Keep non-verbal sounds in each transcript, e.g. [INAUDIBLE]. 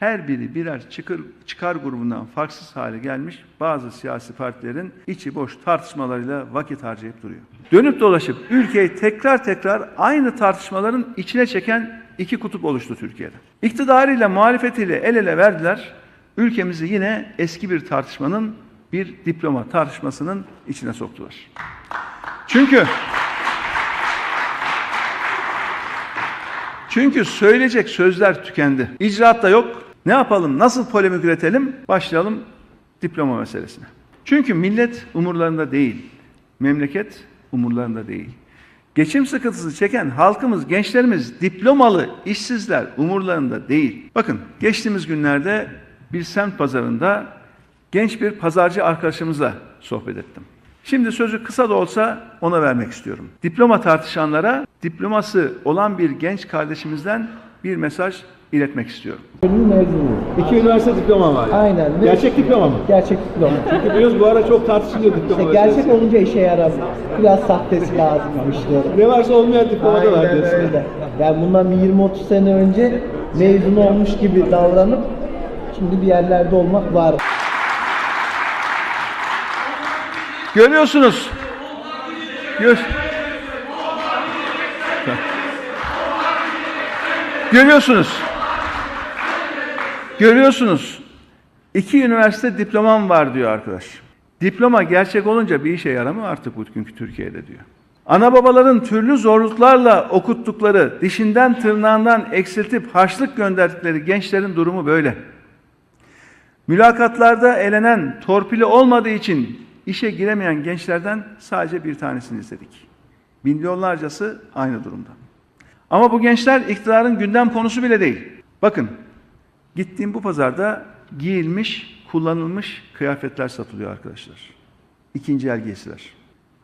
her biri birer çıkır, çıkar grubundan farksız hale gelmiş bazı siyasi partilerin içi boş tartışmalarıyla vakit harcayıp duruyor. Dönüp dolaşıp ülkeyi tekrar tekrar aynı tartışmaların içine çeken iki kutup oluştu Türkiye'de. İktidarıyla muhalefetiyle el ele verdiler. Ülkemizi yine eski bir tartışmanın, bir diploma tartışmasının içine soktular. Çünkü Çünkü söyleyecek sözler tükendi. İcraat da yok. Ne yapalım? Nasıl polemik üretelim? Başlayalım diploma meselesine. Çünkü millet umurlarında değil. Memleket umurlarında değil. Geçim sıkıntısı çeken halkımız, gençlerimiz, diplomalı işsizler umurlarında değil. Bakın geçtiğimiz günlerde bir semt pazarında genç bir pazarcı arkadaşımızla sohbet ettim. Şimdi sözü kısa da olsa ona vermek istiyorum. Diploma tartışanlara diploması olan bir genç kardeşimizden bir mesaj iletmek istiyorum. Bölümün mezunu. İki üniversite diploma var. Aynen. Gerçek diploma mı? Gerçek diploma. [LAUGHS] Çünkü biliyoruz bu ara çok tartışılıyor diploma İşte gerçek meselesi. olunca işe yaramıyor. Biraz sahtesi lazımmış diyorum. Ne varsa olmayan diploma da var diyorsun. öyle. Yani bundan bir 20-30 sene önce mezun olmuş gibi davranıp şimdi bir yerlerde olmak var. Görüyorsunuz. Gör. Görüyorsunuz. Görüyorsunuz. İki üniversite diplomam var diyor arkadaş. Diploma gerçek olunca bir işe yaramıyor artık bugünkü Türkiye'de diyor. Ana babaların türlü zorluklarla okuttukları, dişinden tırnağından eksiltip harçlık gönderdikleri gençlerin durumu böyle. Mülakatlarda elenen, torpili olmadığı için işe giremeyen gençlerden sadece bir tanesini izledik. Milyonlarcası aynı durumda. Ama bu gençler iktidarın gündem konusu bile değil. Bakın, gittiğim bu pazarda giyilmiş, kullanılmış kıyafetler satılıyor arkadaşlar. İkinci el giysiler.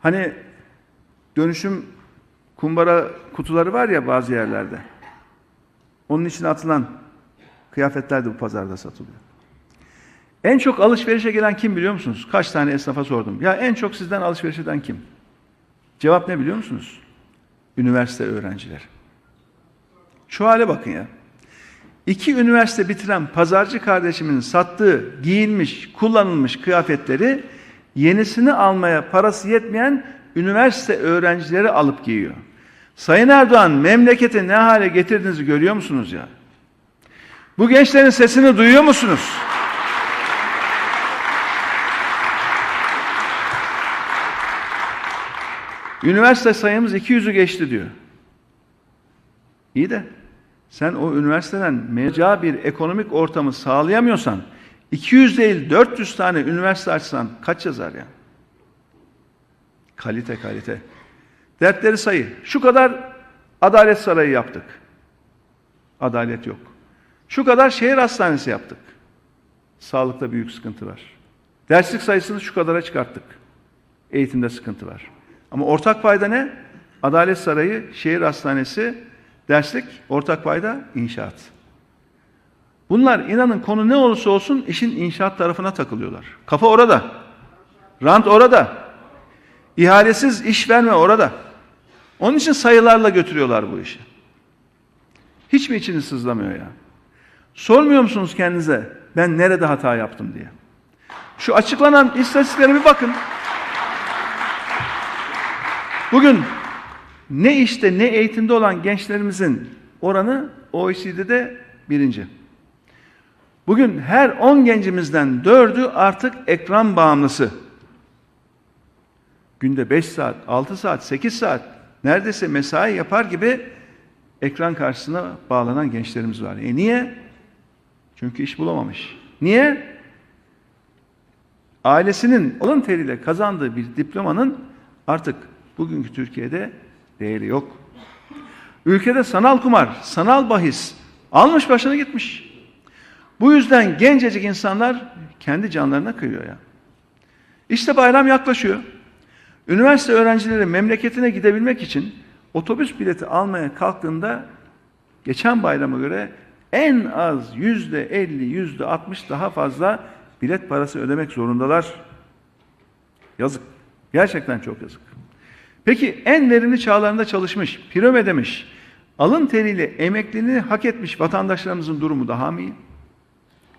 Hani dönüşüm kumbara kutuları var ya bazı yerlerde. Onun içine atılan kıyafetler de bu pazarda satılıyor. En çok alışverişe gelen kim biliyor musunuz? Kaç tane esnafa sordum. Ya en çok sizden alışveriş eden kim? Cevap ne biliyor musunuz? Üniversite öğrencileri. Şu hale bakın ya. İki üniversite bitiren pazarcı kardeşimin sattığı giyilmiş, kullanılmış kıyafetleri yenisini almaya parası yetmeyen üniversite öğrencileri alıp giyiyor. Sayın Erdoğan memleketi ne hale getirdiğinizi görüyor musunuz ya? Bu gençlerin sesini duyuyor musunuz? Üniversite sayımız 200'ü geçti diyor. İyi de sen o üniversiteden mecra bir ekonomik ortamı sağlayamıyorsan 200 değil 400 tane üniversite açsan kaç yazar ya? Kalite kalite. Dertleri sayı. Şu kadar adalet sarayı yaptık. Adalet yok. Şu kadar şehir hastanesi yaptık. Sağlıkta büyük sıkıntı var. Derslik sayısını şu kadara çıkarttık. Eğitimde sıkıntı var. Ama ortak payda ne? Adalet Sarayı, şehir hastanesi, derslik, ortak payda inşaat. Bunlar inanın konu ne olursa olsun işin inşaat tarafına takılıyorlar. Kafa orada. Rant orada. İhalesiz iş verme orada. Onun için sayılarla götürüyorlar bu işi. Hiç mi içiniz sızlamıyor ya? Sormuyor musunuz kendinize ben nerede hata yaptım diye? Şu açıklanan istatistiklere bir bakın. Bugün ne işte ne eğitimde olan gençlerimizin oranı OECD'de birinci. Bugün her 10 gencimizden dördü artık ekran bağımlısı. Günde 5 saat, 6 saat, 8 saat neredeyse mesai yapar gibi ekran karşısına bağlanan gençlerimiz var. E niye? Çünkü iş bulamamış. Niye? Ailesinin alın teriyle kazandığı bir diplomanın artık bugünkü Türkiye'de değeri yok. Ülkede sanal kumar, sanal bahis almış başına gitmiş. Bu yüzden gencecik insanlar kendi canlarına kıyıyor ya. İşte bayram yaklaşıyor. Üniversite öğrencileri memleketine gidebilmek için otobüs bileti almaya kalktığında geçen bayrama göre en az yüzde elli, yüzde altmış daha fazla bilet parası ödemek zorundalar. Yazık. Gerçekten çok yazık. Peki en verimli çağlarında çalışmış, prim ödemiş, alın teriyle emekliliğini hak etmiş vatandaşlarımızın durumu daha mı iyi?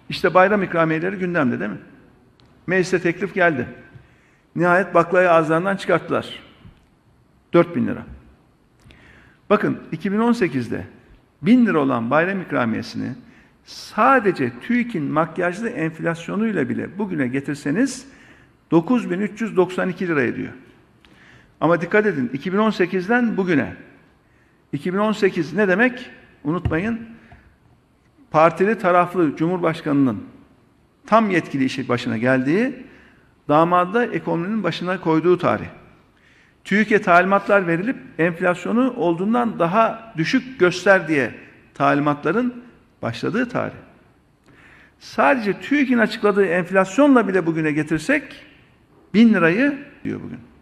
İşte bayram ikramiyeleri gündemde değil mi? Meclise teklif geldi. Nihayet baklayı ağızlarından çıkarttılar. 4000 lira. Bakın 2018'de 1000 lira olan bayram ikramiyesini sadece TÜİK'in makyajlı enflasyonuyla bile bugüne getirseniz 9392 lira ediyor. Ama dikkat edin 2018'den bugüne 2018 ne demek? Unutmayın. Partili taraflı Cumhurbaşkanının tam yetkili işi başına geldiği, damadı da ekonominin başına koyduğu tarih. TÜİK'e talimatlar verilip enflasyonu olduğundan daha düşük göster diye talimatların başladığı tarih. Sadece TÜİK'in açıkladığı enflasyonla bile bugüne getirsek bin lirayı diyor bugün.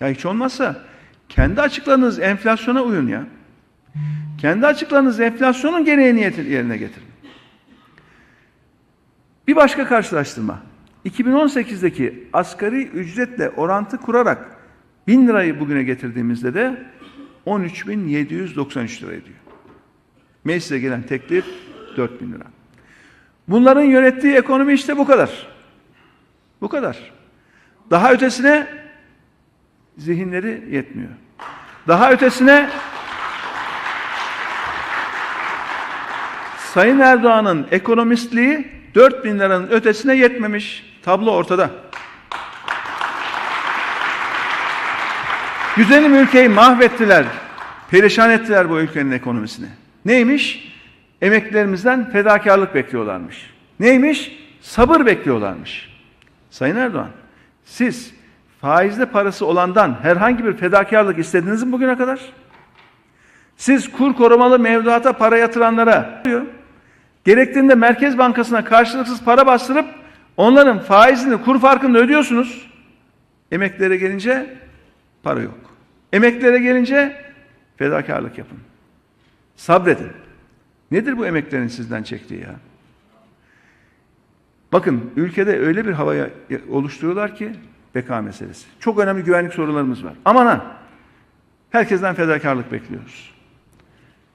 Ya hiç olmazsa kendi açıkladığınız enflasyona uyun ya. Kendi açıkladığınız enflasyonun gereğini yerine getirin. Bir başka karşılaştırma. 2018'deki asgari ücretle orantı kurarak 1000 lirayı bugüne getirdiğimizde de 13.793 lira ediyor. Meclise gelen teklif 4000 lira. Bunların yönettiği ekonomi işte bu kadar. Bu kadar. Daha ötesine zihinleri yetmiyor. Daha ötesine Sayın Erdoğan'ın ekonomistliği 4000 liranın ötesine yetmemiş. Tablo ortada. Güzelim ülkeyi mahvettiler. Perişan ettiler bu ülkenin ekonomisini. Neymiş? Emeklilerimizden fedakarlık bekliyorlarmış. Neymiş? Sabır bekliyorlarmış. Sayın Erdoğan, siz faizli parası olandan herhangi bir fedakarlık istediniz mi bugüne kadar? Siz kur korumalı mevduata para yatıranlara. Gerektiğinde Merkez Bankası'na karşılıksız para bastırıp onların faizini, kur farkını ödüyorsunuz. Emeklilere gelince para yok. Emeklilere gelince fedakarlık yapın. Sabredin. Nedir bu emeklerin sizden çektiği ya? Bakın ülkede öyle bir havaya oluşturuyorlar ki beka meselesi. Çok önemli güvenlik sorularımız var. Aman ha! Herkesten fedakarlık bekliyoruz.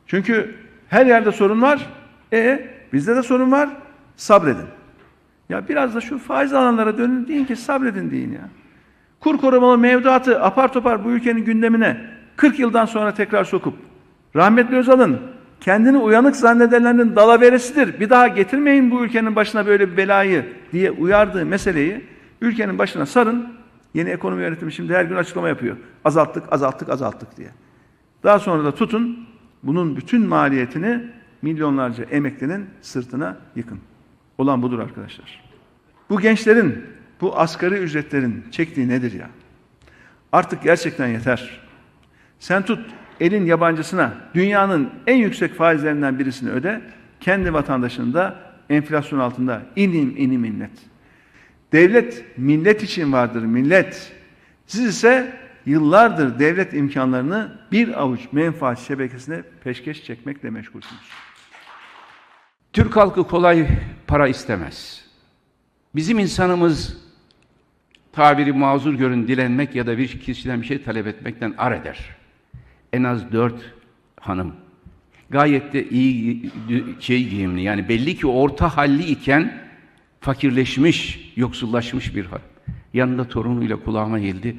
Çünkü her yerde sorun var. E bizde de sorun var. Sabredin. Ya biraz da şu faiz alanlara dönün deyin ki sabredin deyin ya. Kur korumalı mevduatı apar topar bu ülkenin gündemine 40 yıldan sonra tekrar sokup rahmetli Özal'ın kendini uyanık zannedenlerin dalaveresidir. Bir daha getirmeyin bu ülkenin başına böyle bir belayı diye uyardığı meseleyi ülkenin başına sarın. Yeni ekonomi yönetimi şimdi her gün açıklama yapıyor. Azalttık, azalttık, azalttık diye. Daha sonra da tutun bunun bütün maliyetini milyonlarca emeklinin sırtına yıkın. Olan budur arkadaşlar. Bu gençlerin, bu asgari ücretlerin çektiği nedir ya? Artık gerçekten yeter. Sen tut elin yabancısına dünyanın en yüksek faizlerinden birisini öde, kendi vatandaşını da enflasyon altında inim inim minnet. Devlet millet için vardır millet. Siz ise yıllardır devlet imkanlarını bir avuç menfaat şebekesine peşkeş çekmekle meşgulsünüz. Türk halkı kolay para istemez. Bizim insanımız tabiri mazur görün dilenmek ya da bir kişiden bir şey talep etmekten ar eder. En az dört hanım. Gayet de iyi şey giyimli yani belli ki orta halli iken fakirleşmiş, yoksullaşmış bir hal. Yanında torunuyla kulağıma geldi.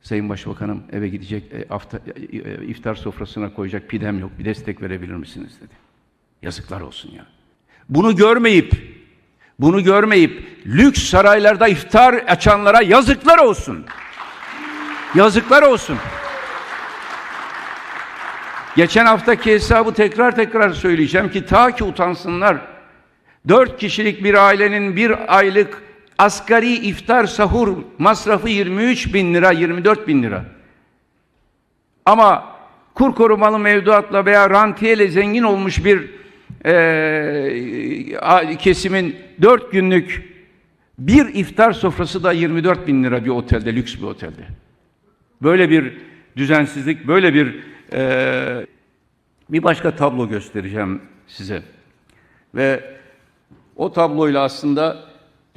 Sayın Başbakanım eve gidecek, e, hafta, e, e, iftar sofrasına koyacak pidem yok, bir destek verebilir misiniz dedi. Yazıklar olsun ya. Bunu görmeyip, bunu görmeyip lüks saraylarda iftar açanlara yazıklar olsun. Yazıklar olsun. Geçen haftaki hesabı tekrar tekrar söyleyeceğim ki ta ki utansınlar. Dört kişilik bir ailenin bir aylık asgari iftar sahur masrafı 23 bin lira, 24 bin lira. Ama kur korumalı mevduatla veya rantiyeyle zengin olmuş bir a- kesimin dört günlük bir iftar sofrası da 24 bin lira bir otelde, lüks bir otelde. Böyle bir düzensizlik, böyle bir eee, bir başka tablo göstereceğim size. Ve o tabloyla aslında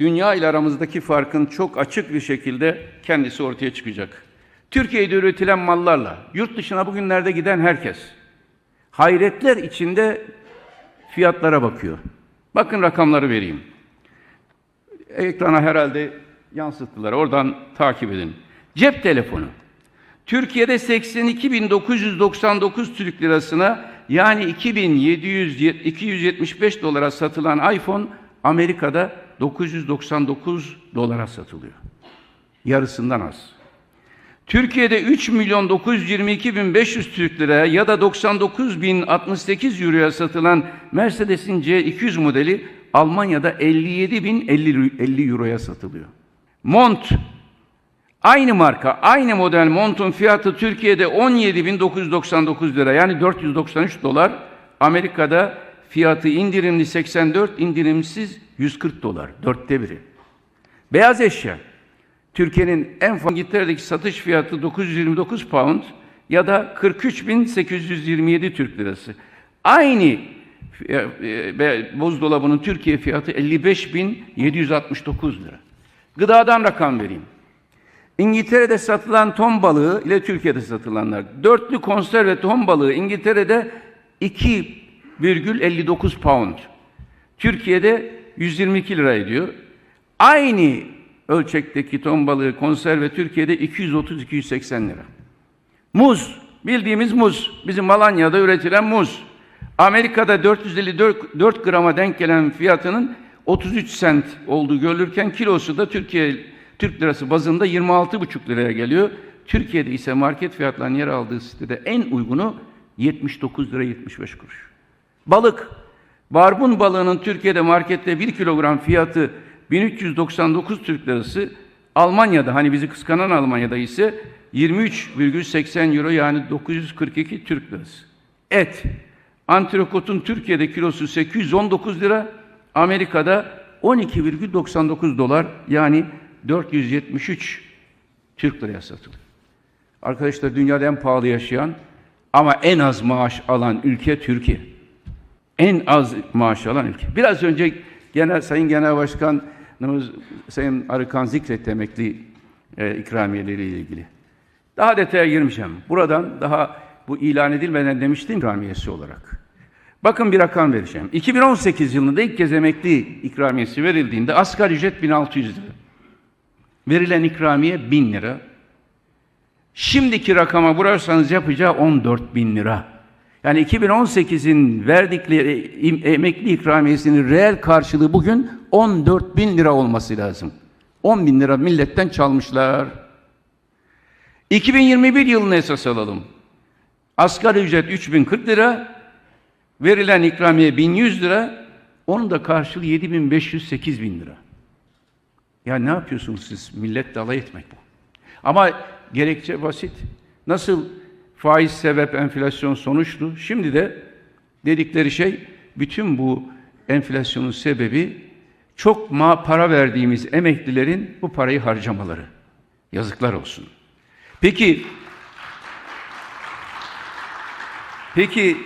dünya ile aramızdaki farkın çok açık bir şekilde kendisi ortaya çıkacak. Türkiye'de üretilen mallarla yurt dışına bugünlerde giden herkes hayretler içinde fiyatlara bakıyor. Bakın rakamları vereyim. Ekrana herhalde yansıttılar. Oradan takip edin. Cep telefonu. Türkiye'de 82.999 Türk lirasına yani 2775 dolara satılan iPhone Amerika'da 999 dolara satılıyor. Yarısından az. Türkiye'de 3 milyon 922 bin 500 Türk liraya ya da 99 bin 68 euroya satılan Mercedes'in C200 modeli Almanya'da 57 bin 50, 50 euroya satılıyor. Mont Aynı marka, aynı model montun fiyatı Türkiye'de 17.999 lira yani 493 dolar. Amerika'da fiyatı indirimli 84, indirimsiz 140 dolar. Dörtte biri. Beyaz eşya. Türkiye'nin en fazla İngiltere'deki satış fiyatı 929 pound ya da 43.827 Türk lirası. Aynı e, e, buzdolabının Türkiye fiyatı 55.769 lira. Gıdadan rakam vereyim. İngiltere'de satılan ton balığı ile Türkiye'de satılanlar. Dörtlü konserve ton balığı İngiltere'de 2,59 pound. Türkiye'de 122 lira ediyor. Aynı ölçekteki ton balığı konserve Türkiye'de 230-280 lira. Muz, bildiğimiz muz. Bizim Alanya'da üretilen muz. Amerika'da 454 4 grama denk gelen fiyatının 33 sent olduğu görülürken kilosu da Türkiye Türk lirası bazında 26,5 liraya geliyor. Türkiye'de ise market fiyatlarının yer aldığı sitede en uygunu 79 lira 75 kuruş. Balık. Barbun balığının Türkiye'de markette 1 kilogram fiyatı 1399 Türk lirası. Almanya'da hani bizi kıskanan Almanya'da ise 23,80 euro yani 942 Türk lirası. Et. Antrikotun Türkiye'de kilosu 819 lira. Amerika'da 12,99 dolar yani 473 Türk liraya satılıyor. Arkadaşlar dünyada en pahalı yaşayan ama en az maaş alan ülke Türkiye. En az maaş alan ülke. Biraz önce genel Sayın Genel Başkanımız Sayın Arıkan zikretti emekli e, ikramiyeleriyle ilgili. Daha detaya girmeyeceğim. Buradan daha bu ilan edilmeden demiştim ikramiyesi olarak. Bakın bir rakam vereceğim. 2018 yılında ilk kez emekli ikramiyesi verildiğinde asgari ücret 1600 lira. Verilen ikramiye 1000 lira. Şimdiki rakama vurarsanız yapacağı 14 bin lira. Yani 2018'in verdikleri emekli ikramiyesinin reel karşılığı bugün 14 bin lira olması lazım. 10 bin lira milletten çalmışlar. 2021 yılını esas alalım. Asgari ücret 3040 lira, verilen ikramiye 1100 lira, onun da karşılığı 7500 bin lira. Ya ne yapıyorsunuz siz? Millet alay etmek bu. Ama gerekçe basit. Nasıl faiz sebep enflasyon sonuçtu? Şimdi de dedikleri şey bütün bu enflasyonun sebebi çok ma para verdiğimiz emeklilerin bu parayı harcamaları. Yazıklar olsun. Peki Peki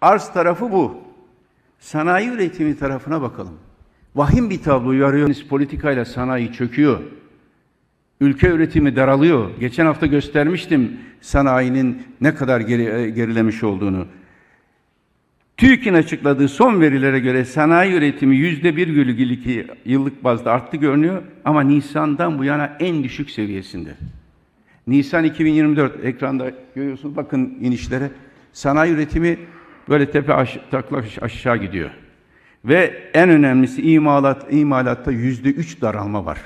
arz tarafı bu. Sanayi üretimi tarafına bakalım. Vahim bir tablo arıyor. Politikayla sanayi çöküyor. Ülke üretimi daralıyor. Geçen hafta göstermiştim sanayinin ne kadar geri, e, gerilemiş olduğunu. TÜİK'in açıkladığı son verilere göre sanayi üretimi yüzde bir iki yıllık bazda arttı görünüyor ama Nisan'dan bu yana en düşük seviyesinde. Nisan 2024 ekranda görüyorsunuz bakın inişlere. Sanayi üretimi böyle tepe aş, taklaş aşağı gidiyor. Ve en önemlisi imalat imalatta yüzde üç daralma var.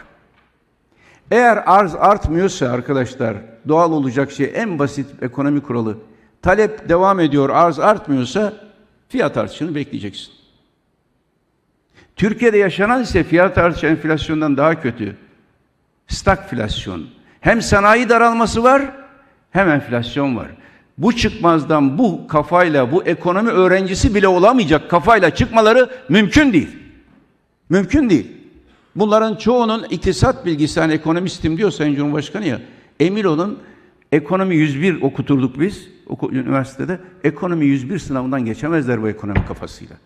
Eğer arz artmıyorsa arkadaşlar doğal olacak şey en basit ekonomi kuralı. Talep devam ediyor, arz artmıyorsa fiyat artışını bekleyeceksin. Türkiye'de yaşanan ise fiyat artışı enflasyondan daha kötü. Stagflasyon. Hem sanayi daralması var hem enflasyon var. Bu çıkmazdan bu kafayla bu ekonomi öğrencisi bile olamayacak kafayla çıkmaları mümkün değil. Mümkün değil. Bunların çoğunun iktisat bilgisi, hani ekonomistim diyor Sayın Cumhurbaşkanı ya, emin olun ekonomi 101 okuturduk biz üniversitede. Ekonomi 101 sınavından geçemezler bu ekonomi kafasıyla.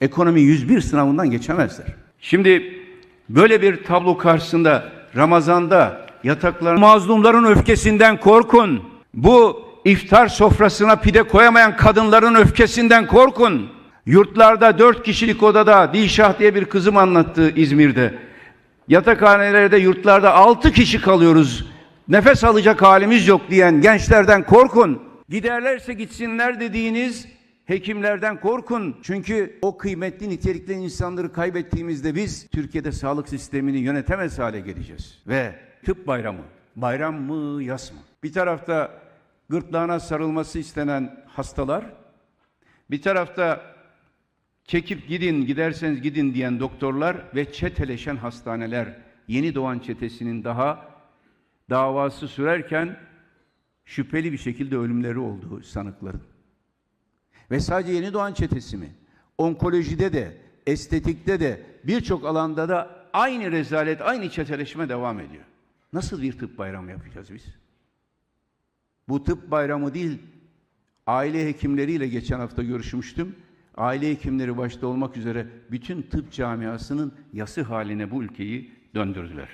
Ekonomi 101 sınavından geçemezler. Şimdi böyle bir tablo karşısında Ramazan'da yataklar mazlumların öfkesinden korkun. Bu iftar sofrasına pide koyamayan kadınların öfkesinden korkun. Yurtlarda dört kişilik odada Dilşah diye bir kızım anlattı İzmir'de. Yatakhanelerde, yurtlarda altı kişi kalıyoruz. Nefes alacak halimiz yok diyen gençlerden korkun. Giderlerse gitsinler dediğiniz hekimlerden korkun. Çünkü o kıymetli nitelikli insanları kaybettiğimizde biz Türkiye'de sağlık sistemini yönetemez hale geleceğiz. Ve tıp bayramı. Bayram mı, yas mı? Bir tarafta gırtlağına sarılması istenen hastalar, bir tarafta çekip gidin, giderseniz gidin diyen doktorlar ve çeteleşen hastaneler. Yeni doğan çetesinin daha davası sürerken şüpheli bir şekilde ölümleri olduğu sanıkların. Ve sadece yeni doğan çetesi mi? Onkolojide de, estetikte de, birçok alanda da aynı rezalet, aynı çeteleşme devam ediyor. Nasıl bir tıp bayramı yapacağız biz? Bu tıp bayramı değil, aile hekimleriyle geçen hafta görüşmüştüm. Aile hekimleri başta olmak üzere bütün tıp camiasının yası haline bu ülkeyi döndürdüler.